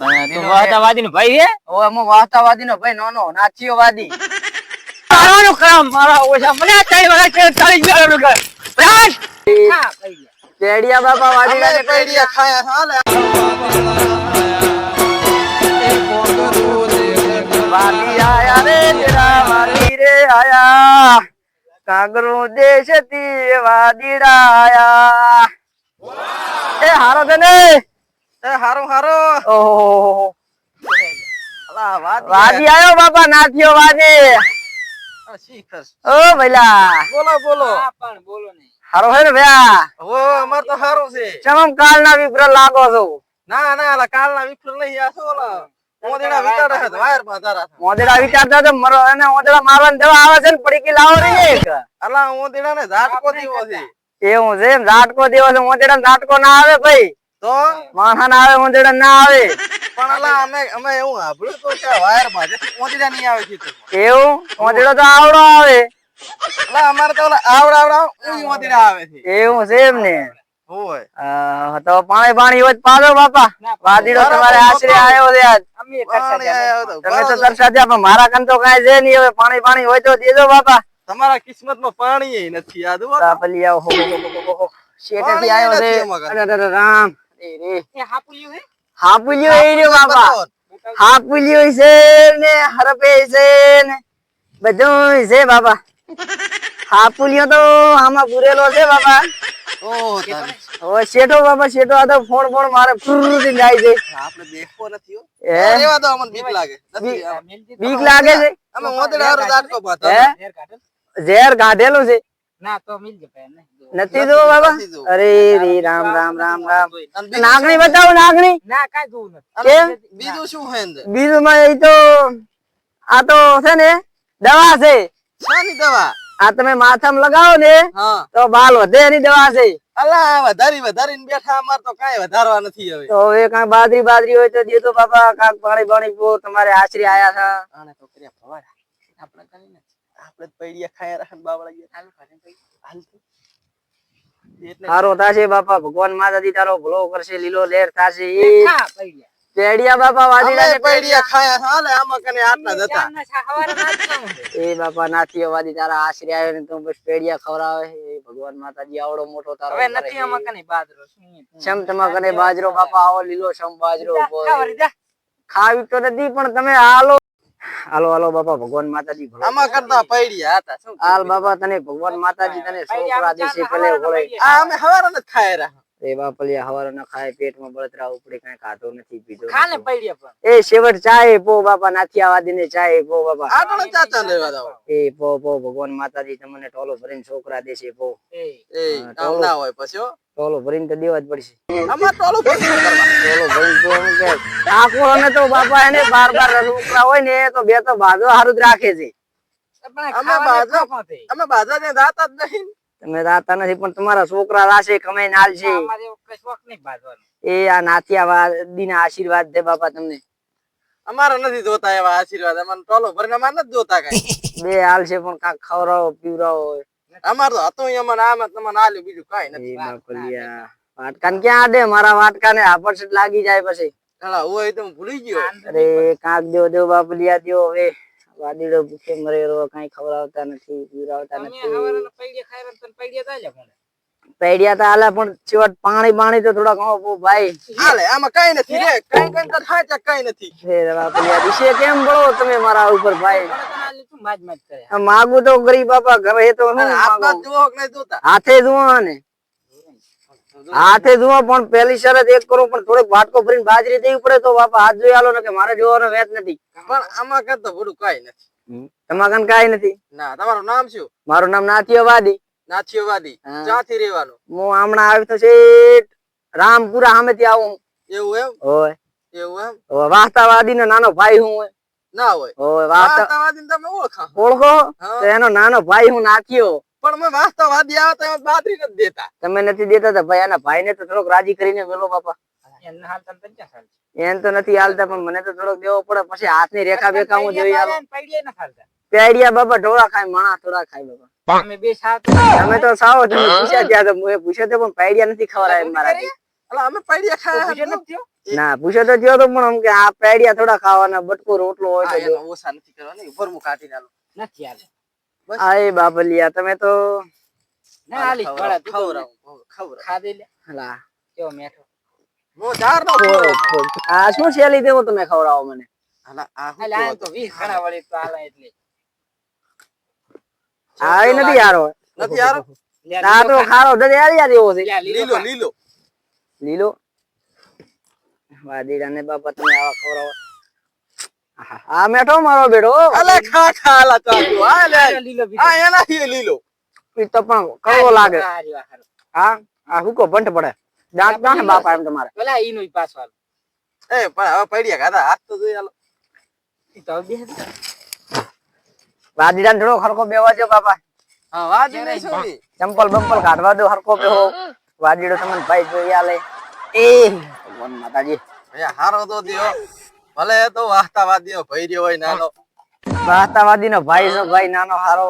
તું વાહતાવાદી નો ભાઈ હે ઓય હું વાસ્તવવાદી નો ભાઈ નાનો નાથીઓવાદી મારવાનું કામ મારા ઓછા મને આ ત્રણ વાગે છે ચાલી ગયો રૂગર રાજ! પેડિયા બાપા વાદી અમે પૈડિયા ખાયા હાલે. વાદી આયા રે તેરા વાદી રે આયા. કાગરો દેશથી વાદીડા આયા. એ હારો ને? એ હારું હારું. ઓહો. વાદી આયો બાપા નાથીઓ વાદી. ઓ ભઈલા. બોલો બોલો. પણ બોલો નહીં. હારો હે ને ભયા હો અમાર તો હારું છે. ચમમ કાલ ના વિપ્ર લાગો છો. ના ના કાલ ના વિપ્ર નહીં આ શું ઓલા મોદેડા વિચારે છે વાયરમાં મોદેડા વિચારતા તો મરો અને મોદેડા મારવાની દવા આવે છે ને પડીકી લાવો રે એક. અલા મોદેડા ને ઝાટકો દીવો છે. એવું છે ઝાટકો દેવો છે મોદેડા ઝાટકો ના આવે ભાઈ. તો માણસા ના આવે મોદેડા ના આવે. પણ અલા અમે અમે એવું સાંભળ્યું તો કે વાયરમાં જેથી નહીં આવે છે એવું? તો આવડો આવે. અલા અમારે તો ઓલા આવડા આવડા ઊંઘ આવે છે. એવું છે એમ ને? હોય. તો પાણી પાણી હોય પાડો બાપા. વાદીડો તમારે આશરે આવ્યો છે આજ. અમે પાણી આયા તો તમે તો. તરસાદ્યા પણ મારા કન તો કાંઈ છે નહીં. હવે પાણી પાણી હોય તો દેજો બાપા. તમારા કિસ્મતમાં પાણી નથી યાદ હો. તાપલી આવો આવ્યો છે. રામ. એ રે એ હાપુલ્યું હે હાપુલ્યો એ રહ્યો બાપા. હાપુલ્યો છે ને હરપે છે ને બધું છે બાપા. હાપુલ્યો તો આમાં પૂરેલો છે બાપા. ઓહ, તારી. શેઠો બાપા શેઠો આ તો ફોન ફોન મારે ફૂરથી જાય છે. આપણે દેખવો નથી હો. હે? રેવા અમને બીક લાગે. બીક લાગે છે? અમે ઝેર કાઢેલું છે. નથી જો બાબા? નથી જોવું. અરે રે રામ રામ રામ રામ. નાગણી બતાવો નાગણી? ના કાઈ જોવું નથી. બીજું શું હે બીજું માં એ તો આ તો છે ને દવા છે. શાની દવા? આ તમે માથામાં લગાવો ને તો બાલ વધે એની દવા છે. અલા વધારી વધારીને બેઠા અમાર તો કાઈ વધારવા નથી હવે. તો હવે કાંઈ બાદરી બાદરી હોય તો દેતો બાપા કાંક પાણી પાણી પો તમારે આશરે આયા છે. આને તો કર્યા ફવાડા આપણે કરી નથી. આપણે પૈડિયા ખાયા રાખે બાવળા ગયા. હાલ ઘરે કઈ. હાલ તું. એટલે સારો બાપા ભગવાન માતાજી તારો ભલો કરશે લીલો લેર થશે એ પેડિયા બાપા વાદીડા ને પૈડિયા ખાયા હાલે આમાં કને આટલા જ હતા. ચારના છા હવારે ના જ ખાવું છે. એ બાપા નાથીઓ વાદી તારા આશરે આવે ને તું બસ પેડિયા ખવડાવે એ ભગવાન માતાજી આવડો મોટો તારો હવે નથી આમાં કને બાજરો? શમ તમા કને બાજરો બાપા આવો લીલો શમ બાજરો. ખાવી તો નથી પણ તમે હાલો હાલો હાલો બાપા ભગવાન માતાજી ભલો આમાં કરતા પૈડિયા હતા. શું હાલ બાપા તને ભગવાન માતાજી તને છોકરા દેશે ભલે ભલે આ અમે હવારે જ ખાયા રાખે. એ બાપલિયા હવારે ના ખાય પેટમાં બળતરા ઉપડે કઈ ખાતો નથી પીધો ખાને પડ્યા પણ એ શેવટ ચાય પો બાપા નાથિયાવાદી ને ચાય પો બાપા આટલો ચાચા લેવા દો. એ પો પો ભગવાન માતાજી તમને ટોલો ભરીને છોકરા દેશે પો એ એ કામ ના હોય પછી ટોલો ભરીને તો દેવા જ પડશે આમાં ટોલો ભરીને કરવા? ટોલો ભરીને તો એમ કે ઠાકોરોને તો બાપા એને બાર બાર રૂપરા હોય ને તો બે તો બાજો હારું જ રાખે છે અમે છે. અમે બાજા ને દાતા જ નહીં. તમે રાતા નથી પણ તમારા છોકરા રાશે કમાઈને હાલશે. અમારે કઈ શોખ નહીં બાજવાનો. એ આ નાથિયાવાદી ના આશીર્વાદ દે બાપા તમને. અમારે નથી જોતા એવા આશીર્વાદ અમારે ટોલો ભરીને અમારે નથી જોતા કઈ. બે હાલશે પણ કાંક ખવડાવો પીવડાવો અમાર તો હતું અમને આમાં તમને આલ્યું બીજું કઈ નથી. વાટકાને ક્યાં આડે? મારા વાટકાને આપડ જ લાગી જાય પછી. હાલા, હોય તો ભૂલી ગયો. અરે કાંક દેવો દેવો બાપલિયા દેવો હવે. વાદીડો ભૂખે મરે રો કઈ ખવડાવતા નથી પીવડાવતા નથી. પૈડિયા તો હાલે પણ છેવટ પાણી પાણી તો થોડા ઘણો બહુ ભાઈ. હાલે આમાં કઈ નથી રે કઈ કઈ તો થાય છે કઈ નથી. ફેર બાપલિયા વિશે કેમ બળો તમે મારા ઉપર ભાઈ? માગું તો ગરીબ બાપા ઘરે તો હાથે જોવા ને હાથે જુઓ પણ પહેલી શરત એક કરો પણ થોડીક વાટકો ફરીને બાજરી દેવી પડે તો બાપા હાથ જોઈ આલો ને કે મારે જોવાનો વેત નથી. પણ આમાં કરતા બધું કઈ નથી. તમારા કન કાંઈ નથી? ના તમારું નામ શું? મારું નામ નાથિયાવાદી. નાથિયોવાદી. હા. ક્યાંથી રહેવાનું? હું હમણાં આવી તો છે રામપુરા સામેથી આવું. એવું એમ? હોય. એવું એમ? વાસ્તાવાદી નો નાનો ભાઈ હું હોય. ના હોય. વાસ્તાવાદી વાસ્તવ તમે ઓળખો. ઓળખો? તો એનો નાનો ભાઈ હું નાખ્યો પણ મેં વાસ્તવવાદી આવે તો એમાં બાદરી નથી દેતા. તમે નથી દેતા તો ભાઈ એના ભાઈ ને તો થોડોક રાજી કરીને મેલો બાપા. એમ તો નથી હાલતા પણ મને તો થોડોક દેવો પડે. પછી હાથની રેખા બેખા હું જોઈ આવું પૈડિયા બાપા ઢોળા ખાય માણા થોડા ખાય બાપા. અમે તમે તો સાવ તમે પૂછ્યા ત્યાં તો મેં પૂછ્યો તો પણ પેડિયા નથી ખવડાય મારાથી અલા અમે પૈડિયા ખાયા? ના પૂછ્યો તો થયો તો પણ આમ કે આ પેડિયા થોડા ખાવાના બટકો રોટલો હોય તો ઓછા નથી કરવાના ઉપર હું કાઢી નાખું નથી હાલે. આ એ બાબલિયા તમે તો ના આલી તો ખવડાવું ખવડાવું ખાધે લે લા. કેવો મેઠો? હું ચાર નો આ શું છે લીધે હું તમે ખવડાવો મને? અલા આ હું હાલે તો વીસ ઘણા વળી તો હાલે એટલે. આ એ નથી યારો નથી યાર લે, તો લીલો ખારો દરિયા દેવો છે. લીલો લીલો લીલો. લીલો? વાદીડા ને બાપા તમે આવા ખવડાવો. આ મેઠો મારો બેડો અલે ખા ખા લા ચાલુ. આ લે. આ એના થી લીલો. ઈ તો પણ કડવો લાગે. હા? આ હુકો બંધ પડે. દાંત ના બાપા એમ તમારે. પેલા ઈ નો પાસ હાલો. એ પણ હવે પડ્યા ખાધા હાથ તો જોઈ આલો ઈ તો બે બેસી જા. વાદીડા ને થોડો ખરખો બેવા જો બાપા. હા વાજી નઈ છોડી. ચંપલ બંપલ કાઢવા દો હરખો બેહો. વાદીડો તમને ભાઈ જોઈ આલે. એ ભગવાન માતાજી. ભૈયા હારો તો દિયો. ભલે એ તો વાસ્તવાદી નો ભૈર્યો હોય નાનો. વાસ્તવાદી નો ભાઈ છો ભાઈ નાનો હારો.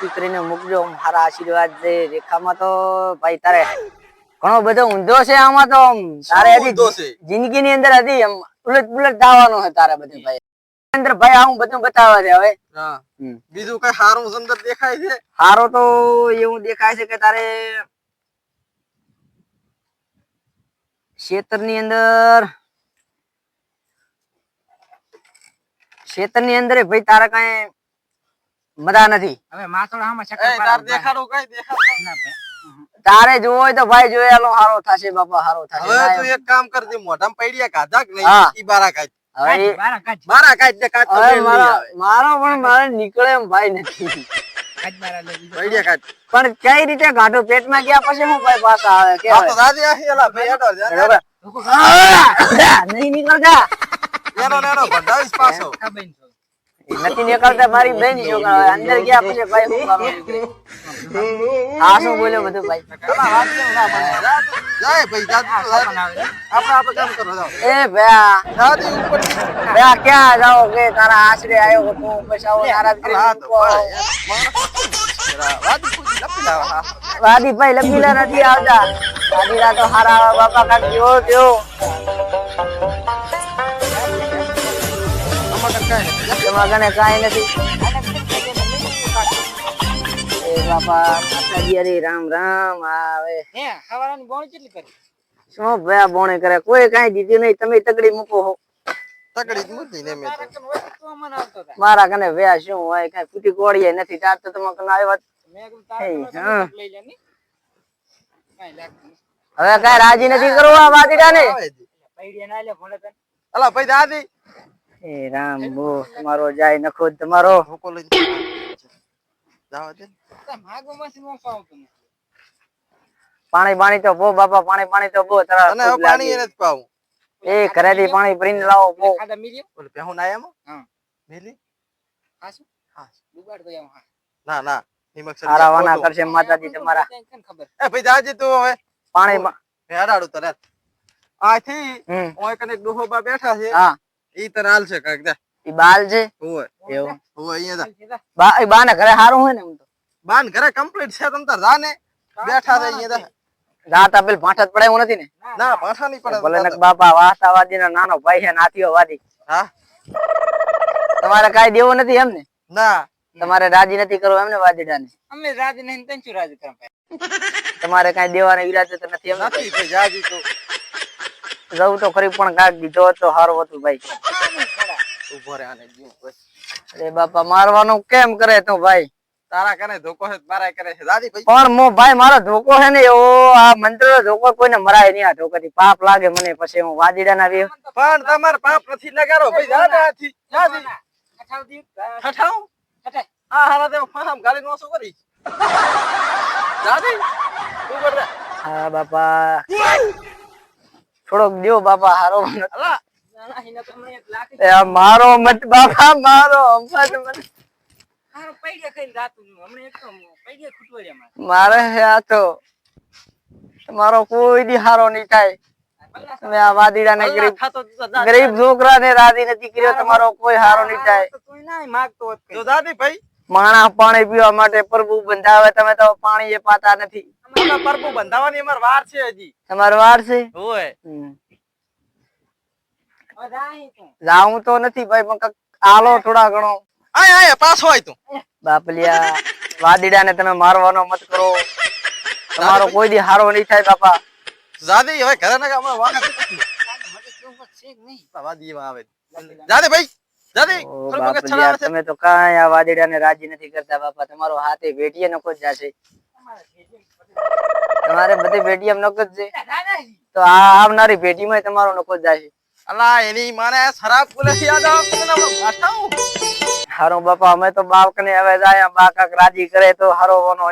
દીકરીને મૂકજો મારા આશીર્વાદ દે. રેખામાં તો ભાઈ તારે ઘણો બધો ઊંધો છે આમાં તો. તારે હજી જિંદગી ની અંદર હજી એમ ઉલટ પુલટ થવાનું છે તારે બધું ભાઈ. અંદર ભાઈ આવું બધું બતાવે છે હવે. બીજું કઈ સારું સુંદર દેખાય છે? હારો તો એવું દેખાય છે કે તારે ક્ષેત્રની અંદર ખેતરની અંદર ભાઈ તારા કઈ મજા નથી. હવે ચક્કર તાર પાડો. કઈ દેખાડતો ના ભાઈ. તારે જોવો હોય તો ભાઈ જોયેલો હારો થશે બાપા હારો થશે. હવે તું એક કામ કરજે મોઢામાં પૈડિયા કાઢા કે નહીં ઈ બારા કાઢ. દે મારો પણ મારે નીકળે એમ ભાઈ નથી. પણ કઈ રીતે ગાંઠો પેટમાં ગયા પછી હું ભાઈ પાછા આવે? નહીં નીકળતા. એનો એનો ભંડાવીશ પાછો આ બેન છો. નથી નીકળતા મારી બેન અંદર ગયા પછી ભાઈ શું આ શું બોલ્યો બધું ભાઈ પેલા વાંચીને ના ભણાય. જા તું. જાય ભાઈ જા તું, જા તું. બનાવે છે. આપણે આપણે કામ કરો જાઓ. એ ભયા દાદી ઉપર ભયા ક્યાં જાઓ કે તારા આશરે આવ્યો હો તું પછી આવો નારાજ કરી વાદી ભાઈ લપીલા નથી આવતા વાદી તો હારા બાપા કાંઈક જોવો તમારા કને કાંઈ નથી. એ બાપા માતાજી રામ રામ આવે. હે હવારાની બોણી કેટલી કરી? શું ભયા બોણે કરે? કોઈ કાંઈ દીધું નહીં. તમે તગડી મૂકો હો. તકડી મૂકી ને મેં તો. તારા કન હોય તો તું અમને આવતો તા. મારા કને શું હોય? કાંઈ ફૂટી કોડીએ નથી. તાર તો કને આવ્યા. હવે કાંઈ રાજી નથી કરવા વાદીડા ને. અલા ભાઈ દાદી એ રામ બો તમારો જાય નખો તમારો. ભૂકો લઈને જાવ દે માગો તાર નો પાવ તમે. પાણી પાણી તો બો બાપા પાણી પાણી તો બો તારા અને પાણી એને જ પાવ. એ ઘરેથી પાણી ભરીને લાવો બો ખાધા મિલી ઓલે પેહું ના એમ? હા. મિલી? હા શું? હા. બુગાડ તો એમ હા. ના ના. નિમક સર આરાવાના વાના કરશે માતાજી તમારા. ખબર? એ ભાઈ જાજે તું હવે. પાણી માં- હેડાડું તને આથી ઓય કને એક ડોહોબા બેઠા છે. હા. ઈ હાલ છે કાંઈક જા. ઈ બાલ છે? ઓય એવું. ઓય અહીંયા જા. બા ઈ બાના ઘરે હારું હોય ને એમ તો. બાન ઘરે કમ્પ્લીટ છે તમ તાર જાને. બેઠા છે અહીંયા જા. રાત આપેલ ભાંઠા જ પડાયું નથી ને? ના પાછા નહીં પડે ભલે નક બાપા વાસ્તવાદી ના નાનો ભાઈ છે નાતીઓ વાદી હા. તમારે કાઈ દેવું નથી એમ ને. ના તમારે રાજી નથી કરવું એમ ને વાદીડા ને અમે રાજી નહીં તને શું રાજ કરવા તમારે કાઈ દેવાના ઈરાદો તો નથી એમ નથી રાજી જાજી તું જવું તો ખરી પણ કાંઈક દીધો હોત તો સારું હતું ભાઈ. ઊભો રે આને જીવ અરે બાપા મારવાનું કેમ કરે તું ભાઈ? તારા કને ધોકો છે મારા કરે છે. દાદી ભાઈ પણ મો ભાઈ મારો ધોકો છે ને એવો આ મંત્ર ધોકો કોઈને મરાય નહીં આ ધોકાથી પાપ લાગે મને પછી હું વાદીડા ના પણ તમારે પાપ નથી લગાડો ભાઈ દાદા આથી જાજી અઠાવ દી ઠઠાવ અઠાય આ હારા તે ફામ ગાલી નો શું કરી. દાદી તું કર હા બાપા. થોડોક દો બાપા હારો મારો મત બાપા મારો મત મારે. મારે આ તો તમારો કોઈ દી હારો નહીં થાય. તમે આ વાદીડા ને ગરીબ ખાતો તું તો જા. ગરીબ છોકરા ને રાજી નથી કર્યો તમારો કોઈ હારો નહીં થાય. તો તું ના માગતો હોત કઈ. તો દાદી ભાઈ. માણસ પાણી પીવા માટે પ્રભુ બંધાવે તમે તો પાણી એ પાતા નથી. અમારા પરબો બંધાવવાની અમાર વાર છે હજી. તમાર વાર છે? ઓય જાઉં તો નથી ભાઈ પણ આલો થોડા ઘણો. આય આય પાછો આય તું. બાપલિયા વાદીડાને તમે મારવાનો મત કરો. તમારો કોઈ દી હારો નહીં થાય બાપા. જાદી હવે ઘરે ના અમાર વાંક વાદી આવે. જાદી ભાઈ તમે તો કાંઈ આ વાદીડા ને રાજી નથી કરતા બાપા. તમારો હાથે ભેટીએ નકો જ જાશે. તમારે બધી ભેટી એમ નકો જ છે. તો આ આવનારી ભેટીમાં તમારો નકો જ જાશે અલા એની માને શરાબ બોલે યાદ આવે હારો બાપા અમે તો બાપ ને હવે જાય બાકા રાજી કરે તો હારો વાનો